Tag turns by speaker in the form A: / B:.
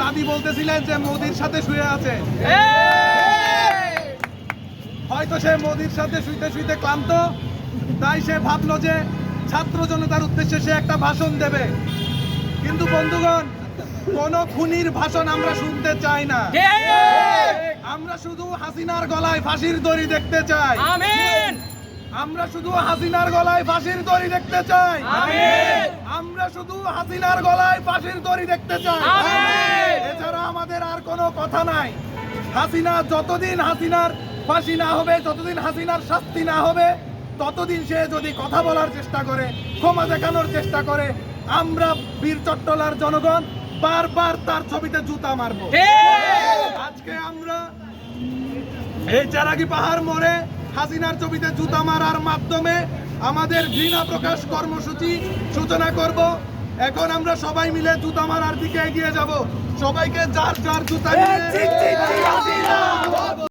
A: দাদি বলতেছিলেন যে মোদির সাথে শুয়ে আছে। হয়তো সে মোদির সাথে শুইতে শুইতে ক্লান্ত তাই সে ভাবলো যে ছাত্র জনতার উদ্দেশ্যে সে একটা ভাষণ দেবে। কিন্তু বন্ধুগণ কোন খুনির ভাষণ আমরা শুনতে চাই না। আমরা শুধু হাসিনার গলায় ফাঁসির দড়ি দেখতে চাই। আমরা শুধু হাসিনার গলায় ফাঁসির দড়ি দেখতে চাই। আমরা শুধু হাসিনার গলায় ফাঁসির দড়ি দেখতে চাই
B: আমিন।
A: এছাড়া আমাদের আর কোনো কথা নাই। হাসিনা যতদিন হাসিনার ফাঁসি না হবে যতদিন হাসিনার শাস্তি না হবে ততদিন সে যদি কথা বলার চেষ্টা করে ক্ষমা দেখানোর চেষ্টা করে আমরা বীর চট্টলার জনগণ বারবার তার ছবিতে জুতা মারবো। আজকে আমরা এই চারাগি পাহাড় মোড়ে হাসিনার ছবিতে জুতা মারার মাধ্যমে আমাদের ঘৃণা প্রকাশ কর্মসূচি সূচনা করব। এখন আমরা সবাই মিলে জুতা মারার দিকে এগিয়ে যাব। সবাইকে যার যার জুতা নিয়ে